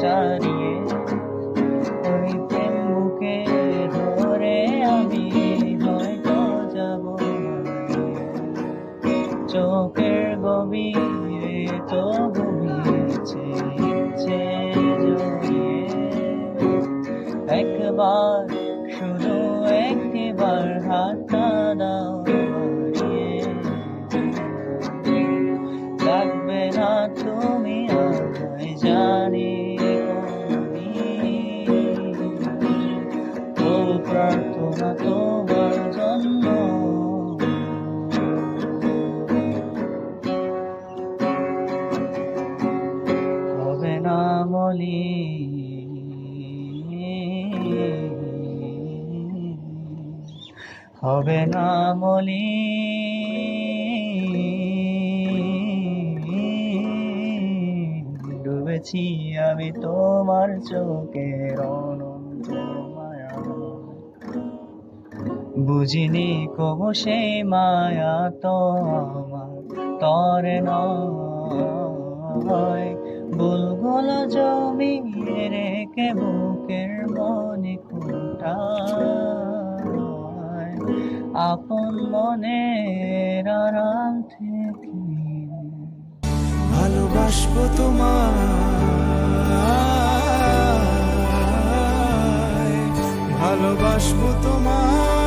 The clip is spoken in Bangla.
চালিয়ে ওই ধরে আমি যাব চোখের গভীরে তো ঘুমিয়েছে, ইচ্ছে জড়িয়ে একবার শুধু একটিবার হাতটা দাও লাগবে না তুমি আমায় জানি প্রার্থনা তোমার জন্য। হবে না মলি? হবে না মলি? ডুবেছি আমি তোমার চোখের অনন্ত। বুঝিনি কবু সেই মায়া তো আমার তরে নয়। বুলগুলো জমিয়ে রেখে বুকের মনে খুঁটায় আপন মনের আড়াল থেকে ভালোবাসবো তোমায় ভালোবাসবো তোমায়।